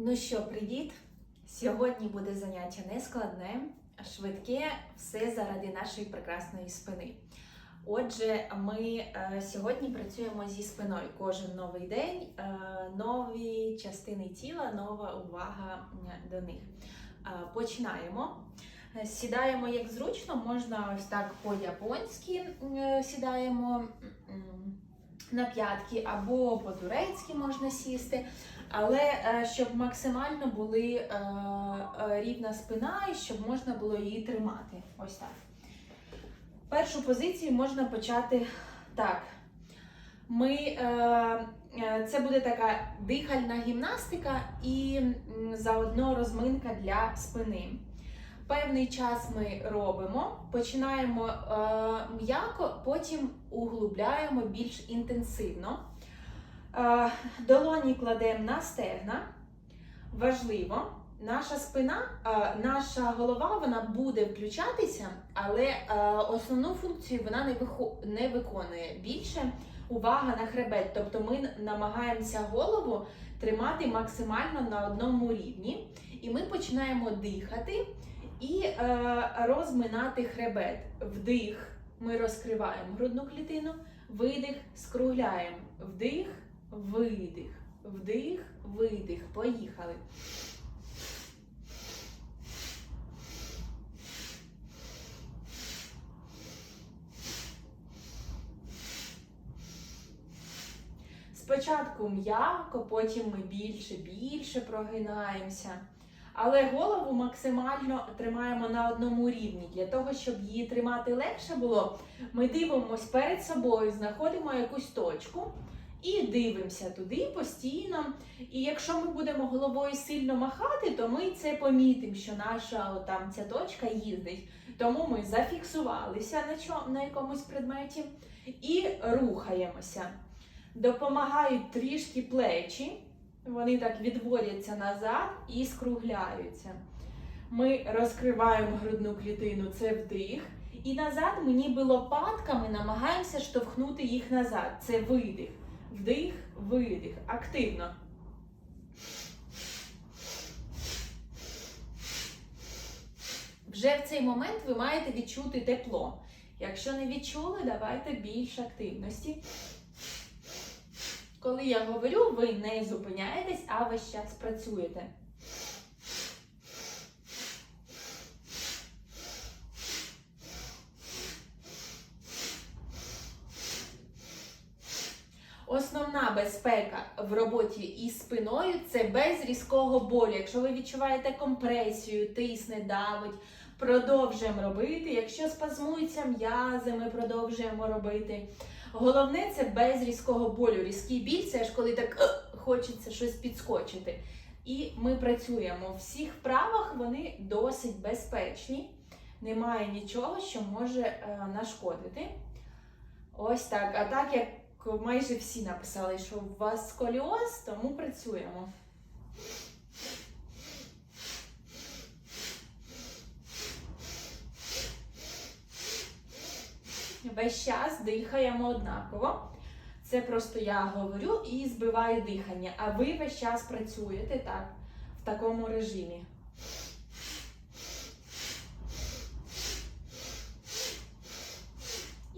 Ну що, привіт! Сьогодні буде заняття не складне, а швидке, все заради нашої прекрасної спини. Отже, ми е, сьогодні працюємо зі спиною. Кожен новий день, е, нові частини тіла, нова увага до них. Е, починаємо. Е, Сідаємо як зручно, можна ось так по-японськи е, сідаємо на п'ятки або по-турецьки можна сісти. Але е, щоб максимально були е, е, рівна спина і щоб можна було її тримати. Ось так. Першу позицію можна почати так. Ми, це буде така дихальна гімнастика і заодно розминка для спини. Певний час ми робимо, починаємо м'яко, потім углубляємо більш інтенсивно. Е, Долоні кладемо на стегна. Важливо, наша спина, е, наша голова вона буде включатися, але е, основну функцію вона не, виконує. Більше увага на хребет. Тобто ми намагаємося голову тримати максимально на одному рівні. І ми починаємо дихати і розминати хребет. Вдих, ми розкриваємо грудну клітину, видих, скругляємо. Вдих, видих, вдих, видих. Поїхали. Спочатку м'яко, потім ми більше, більше прогинаємося. Але голову максимально тримаємо на одному рівні. Для того, щоб її тримати легше було, ми дивимося перед собою, знаходимо якусь точку і дивимося туди постійно. І якщо ми будемо головою сильно махати, то ми це помітимо, що наша там ця точка їздить. Тому ми зафіксувалися на, чо- на якомусь предметі і рухаємося. Допомагають трішки плечі, вони так відводяться назад і скругляються. Ми розкриваємо грудну клітину, це вдих. І назад ми ніби лопатками намагаємося штовхнути їх назад. Це видих. Вдих, видих. Активно. Вже в цей момент ви маєте відчути тепло. Якщо не відчули, давайте більш активності. Коли я говорю, ви не зупиняєтесь, а весь час працюєте. Роботі із спиною це без різкого болю. Якщо ви відчуваєте компресію, тисне, давить, продовжуємо робити. Якщо спазмуються м'язи, ми продовжуємо робити. Головне це без різкого болю. Різкий біль це ж коли так хочеться щось підскочити. І ми працюємо. В всіх вправах вони досить безпечні. Немає нічого, що може е, нашкодити. Ось так. А так як майже всі написали, що у вас сколіоз, тому працюємо. Весь час дихаємо однаково. Це просто я говорю і збиваю дихання, а ви весь час працюєте так, в такому режимі.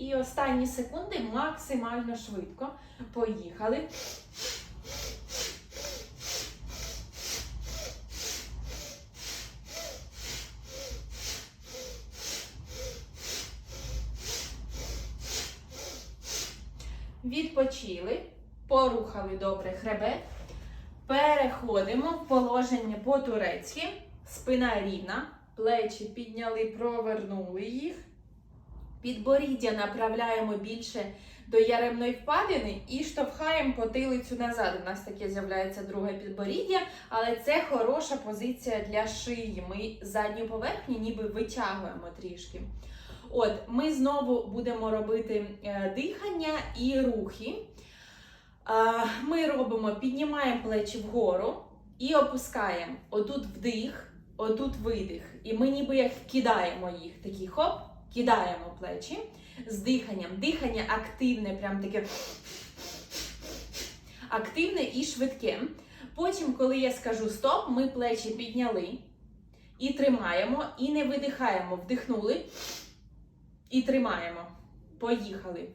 І останні секунди максимально швидко. Поїхали. Відпочили, порухали добре хребет. Переходимо в положення по-турецьки. Спина рівна, плечі підняли, провернули їх. Підборіддя направляємо більше до яремної впадини і штовхаємо потилицю назад. У нас таке з'являється друге підборіддя, але це хороша позиція для шиї. Ми задню поверхню ніби витягуємо трішки. От, ми знову будемо робити е, дихання і рухи. Ми робимо, піднімаємо плечі вгору і опускаємо. Отут вдих, отут видих. І ми ніби як кидаємо їх. Такі хоп, кидаємо плечі з диханням. Дихання активне, прям таке активне і швидке. Потім, коли я скажу стоп, ми плечі підняли і тримаємо, і не видихаємо. Вдихнули і тримаємо. Поїхали.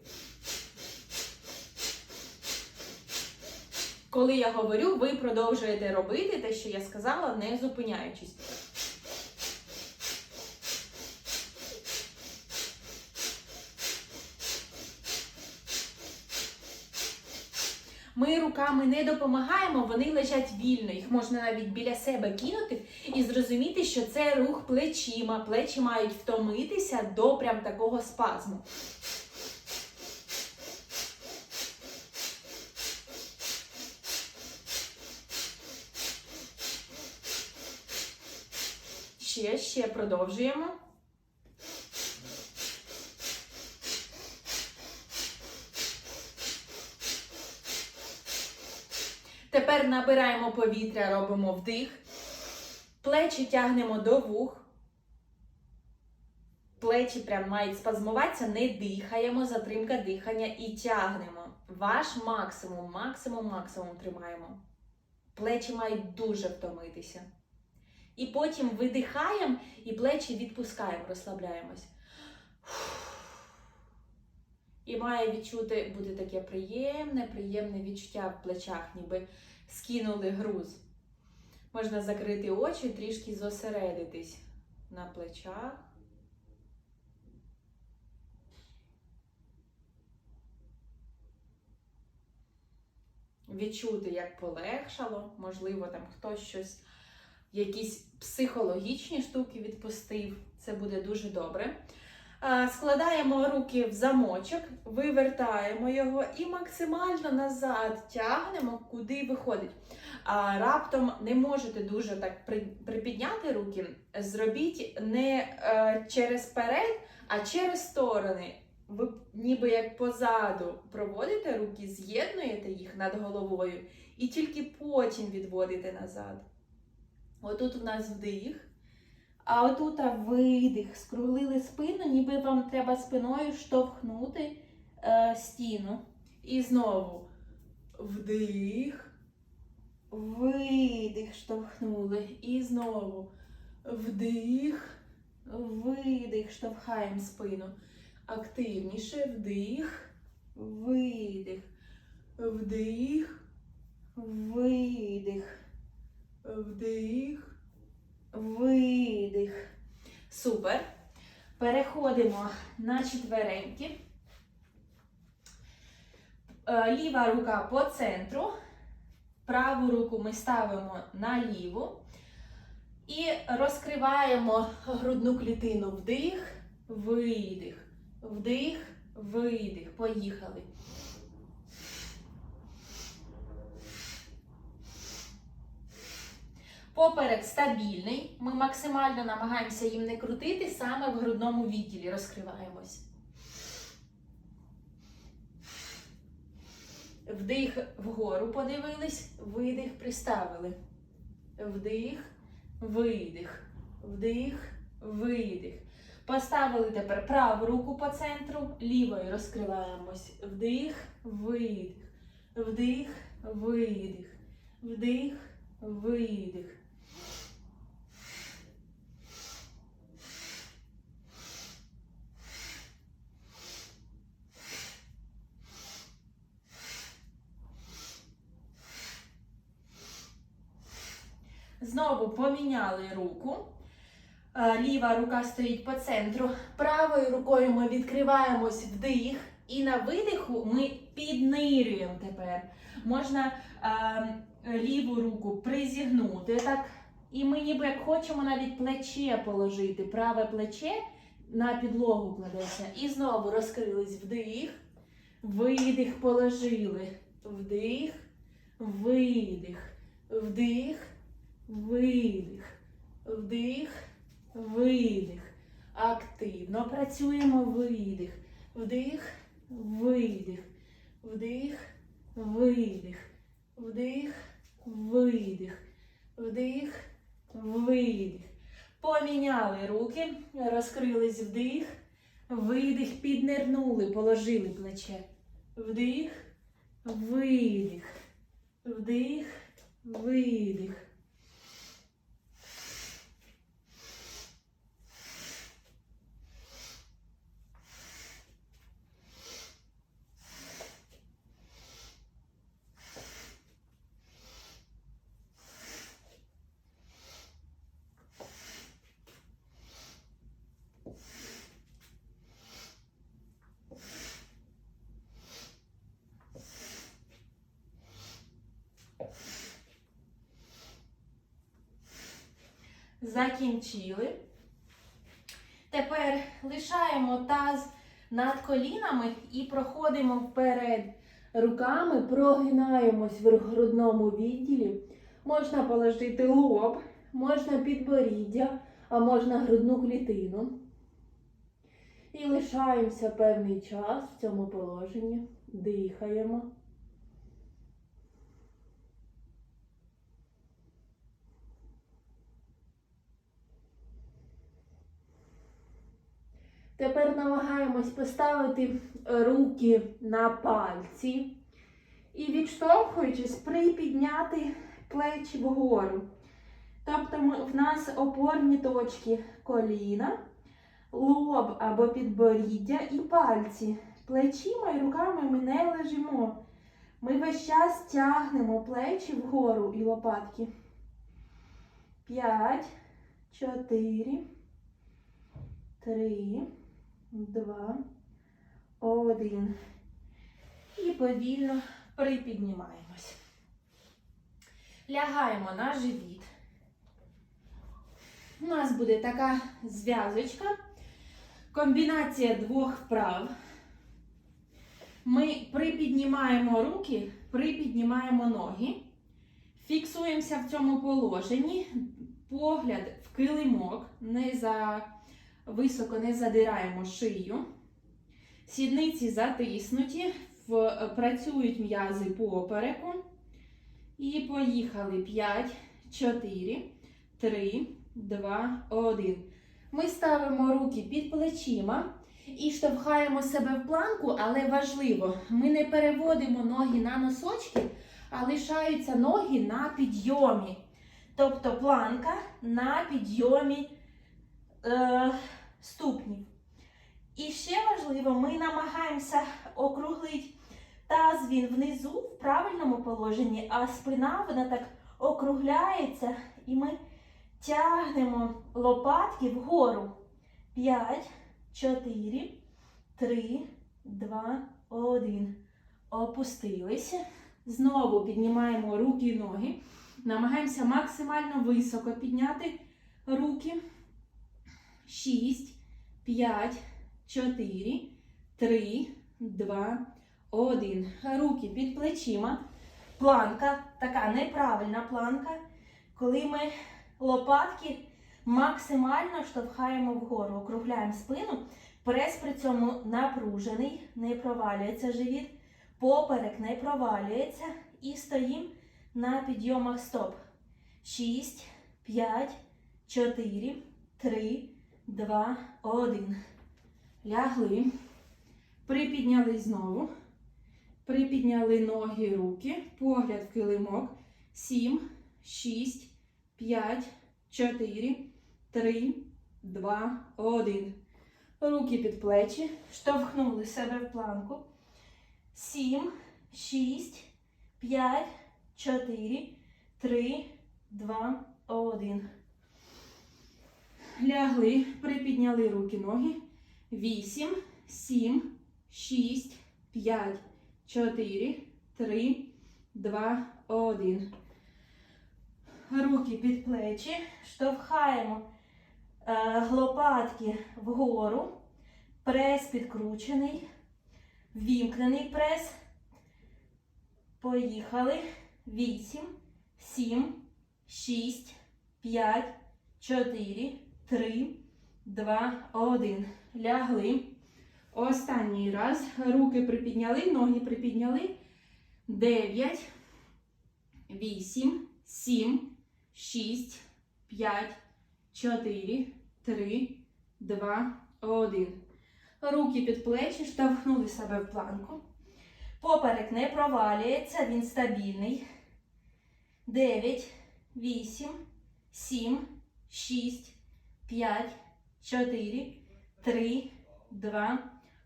Коли я говорю, ви продовжуєте робити те, що я сказала, не зупиняючись. Ми руками не допомагаємо, вони лежать вільно. Їх можна навіть біля себе кинути і зрозуміти, що це рух плечима. Плечі мають втомитися до прям такого спазму. Ще, ще продовжуємо. Тепер набираємо повітря, робимо вдих. Плечі тягнемо до вух. Плечі прям мають спазмуватися, не дихаємо, затримка дихання і тягнемо. Ваш максимум, максимум, максимум тримаємо. Плечі мають дуже втомитися. І потім видихаємо і плечі відпускаємо, розслабляємось. І має відчути бути таке приємне, приємне відчуття в плечах, ніби скинули груз. Можна закрити очі, трішки зосередитись на плечах. Відчути, як полегшало, можливо, там хтось щось, якісь психологічні штуки відпустив. Це буде дуже добре. А, Складаємо руки в замочок, вивертаємо його і максимально назад тягнемо, куди виходить. Раптом не можете дуже так припідняти руки. Зробіть не е, через перед, а через сторони. Ви ніби як позаду проводите руки, з'єднуєте їх над головою і тільки потім відводите назад. Отут у нас вдих. А отут видих, скруглили спину, ніби вам треба спиною штовхнути е, стіну. І знову вдих, видих, штовхнули. І знову вдих, видих, штовхаємо спину. Активніше вдих, видих, вдих, видих, вдих. Видих. Супер. Переходимо на четвереньки. Е, Ліва рука по центру. Праву руку ми ставимо на ліву. І розкриваємо грудну клітину. Вдих, видих. Вдих, видих. Поїхали. Поперек стабільний. Ми максимально намагаємося їм не крутити, саме в грудному відділі розкриваємось. Вдих вгору подивились, видих приставили. Вдих, видих, вдих, видих. Поставили тепер праву руку по центру, лівою розкриваємось. Вдих, видих, вдих, видих, вдих, видих. Знову поміняли руку. Е, Ліва рука стоїть по центру. Правою рукою ми відкриваємось вдих. І на видиху ми піднирюємо тепер. Можна е, ліву руку призігнути. так. І ми ніби як хочемо навіть плече положити. Праве плече на підлогу кладеться. І знову розкрились вдих. Видих положили. Вдих, видих, вдих, видих, вдих, видих. Активно працюємо видих. Вдих, видих, вдих, видих, вдих, видих, вдих, видих. Поміняли руки, розкрились вдих, видих, піднирнули, положили плече. Вдих, видих, вдих, видих. Закінчили. Тепер лишаємо таз над колінами і проходимо вперед руками, прогинаємось в грудному відділі. Можна положити лоб, можна підборіддя, а можна грудну клітину. І лишаємося певний час в цьому положенні. Дихаємо. Тепер намагаємось поставити руки на пальці і, відштовхуючись, припідняти плечі вгору. Тобто в нас опорні точки коліна, лоб або підборіддя і пальці. Плечима і руками ми не лежимо. Ми весь час тягнемо плечі вгору і лопатки. П'ять, чотири, три два, один. І повільно припіднімаємось. Лягаємо на живіт. У нас буде така зв'язочка, комбінація двох вправ. Ми припіднімаємо руки, припіднімаємо ноги, фіксуємося в цьому положенні, погляд в килимок, не за високо не задираємо шию. Сідниці затиснуті, працюють м'язи попереку. І поїхали. 5, 4, 3, 2, 1. Ми ставимо руки під плечима і штовхаємо себе в планку, але важливо, ми не переводимо ноги на носочки, а лишаються ноги на підйомі. Тобто планка на підйомі е, ступнів. І ще важливо, ми намагаємося округлити таз він внизу в правильному положенні, а спина вона так округляється, і ми тягнемо лопатки вгору. 5, 4, 3, 2, 1. Опустилися. Знову піднімаємо руки і ноги. Намагаємося максимально високо підняти руки. 6, 5, 4, 3, 2, 1. Руки під плечима. Планка, така неправильна планка, коли ми лопатки максимально штовхаємо вгору, округляємо спину. Прес при цьому напружений, не провалюється живіт, поперек не провалюється. І стоїмо на підйомах стоп. 6, 5, 4, 3, два, один. Лягли. Припідняли знову. Припідняли ноги, руки. Погляд в килимок. Сім, шість, п'ять, чотири, три, два, один. Руки під плечі. Штовхнули себе в планку. Сім, шість, п'ять, чотири, три, два, один. Лягли, припідняли руки, ноги. 8, 7, 6, 5, 4, 3, 2, 1. Руки під плечі. Штовхаємо е, лопатки вгору. Прес підкручений. Вімкнений прес. Поїхали. 8, 7, 6, 5, 4, Три, два, один. Лягли. Останній раз. Руки припідняли, ноги припідняли. Дев'ять, вісім, сім, шість, п'ять, чотири, три, два, один. Руки під плечі, штовхнули себе в планку. Поперек не провалюється, він стабільний. дев'ять, вісім, сім, шість, п'ять, чотири, три, два,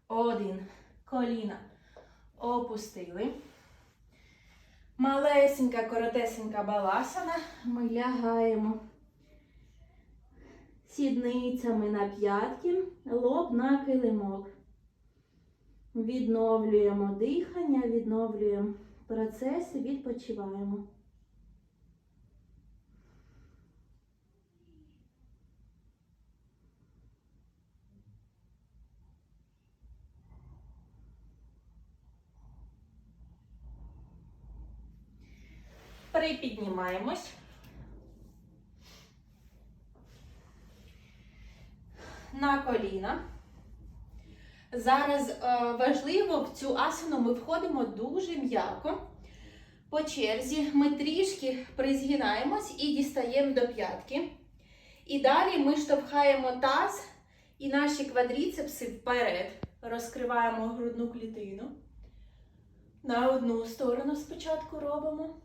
один. Коліна опустили. Малесенька, коротесенька баласана. Ми лягаємо сідницями на п'ятки, лоб на килимок. Відновлюємо дихання, відновлюємо процеси, відпочиваємо. Припіднімаємось. На коліна. Зараз е, важливо в цю асану ми входимо дуже м'яко. По черзі ми трішки призгинаємось і дістаємо до п'ятки. І далі ми штовхаємо таз і наші квадріцепси вперед. Розкриваємо грудну клітину. На одну сторону спочатку робимо.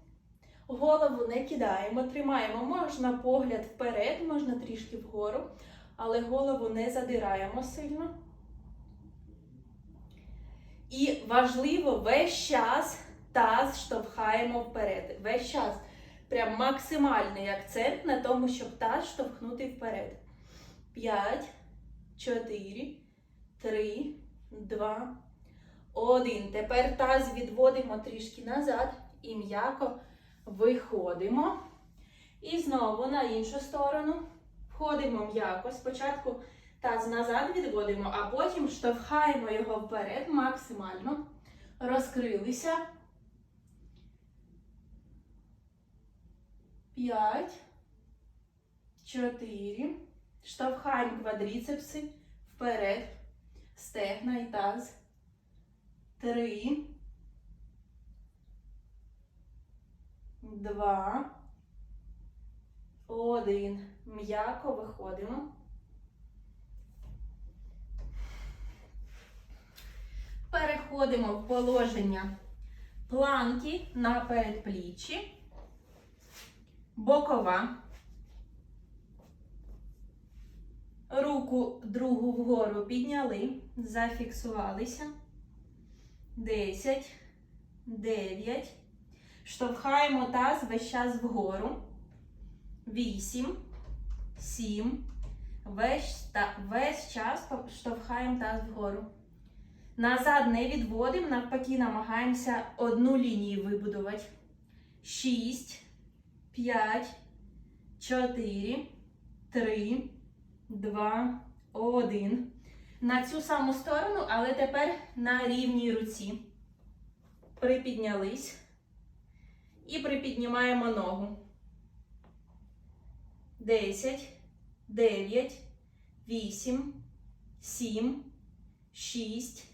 Голову не кидаємо, тримаємо. Можна погляд вперед, можна трішки вгору, але голову не задираємо сильно. І важливо весь час таз штовхаємо вперед. Весь час. Прям максимальний акцент на тому, щоб таз штовхнути вперед. 5, 4, 3, 2, 1. Тепер таз відводимо трішки назад і м'яко виходимо. І знову на іншу сторону. Входимо м'яко. Спочатку таз назад відводимо, а потім штовхаємо його вперед максимально. Розкрилися. П'ять. Чотири. Штовхаємо квадріцепси вперед. Стегна і таз. Три. Два. Один. М'яко виходимо. Переходимо в положення планки на передпліччі. Бокова. Руку другу вгору підняли, зафіксувалися. 10, 9. Штовхаємо таз весь час вгору. 8, 7. Весь, та, весь час штовхаємо таз вгору. Назад не відводимо, навпаки, намагаємося одну лінію вибудувати. 6, 5, 4, 3, 2, 1. На цю саму сторону, але тепер на рівній руці. Припіднялись. І припіднімаємо ногу. 10, 9, 8, 7, 6,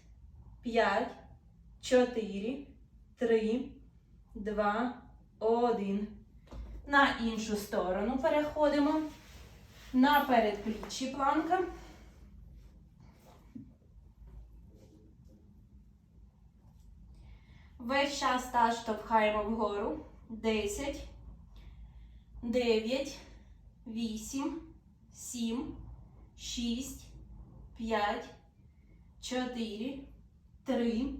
5, 4, 3, 2, 1. На іншу сторону переходимо. На передпліччі планка. Весь час таз штовхаємо вгору. 10, 9, 8, 7, 6, 5, 4, 3,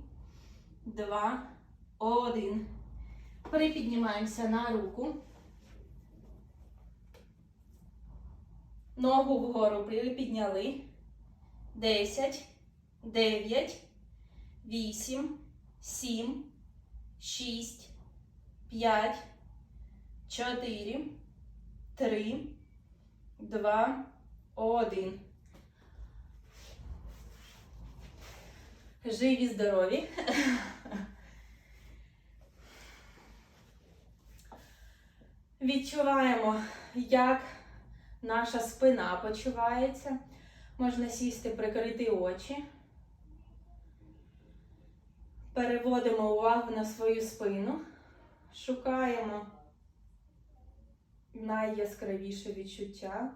2, 1. Припіднімаємося на руку. Ногу вгору припідняли. 10, 9, 8, 7, 6, 5, 4, 3, 2, 1. Живі, здорові. Відчуваємо, як наша спина почувається. Можна сісти, прикрити очі. Переводимо увагу на свою спину. Шукаємо найяскравіше відчуття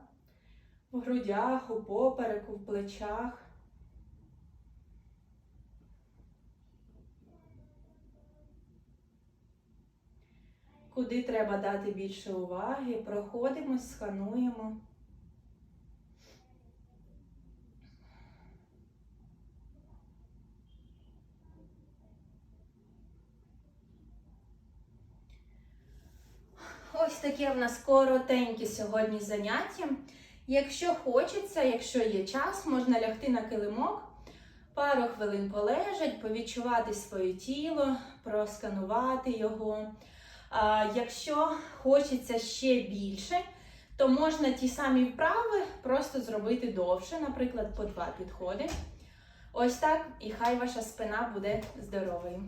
в грудях, у попереку, в плечах. куди треба дати більше уваги. Проходимось, скануємо. Ось таке в нас коротеньке сьогодні заняття. Якщо хочеться, якщо є час, можна лягти на килимок, пару хвилин полежать, повідчувати своє тіло, просканувати його. А, якщо хочеться ще більше, то можна ті самі вправи просто зробити довше, наприклад, по два підходи. Ось так, і хай ваша спина буде здоровою.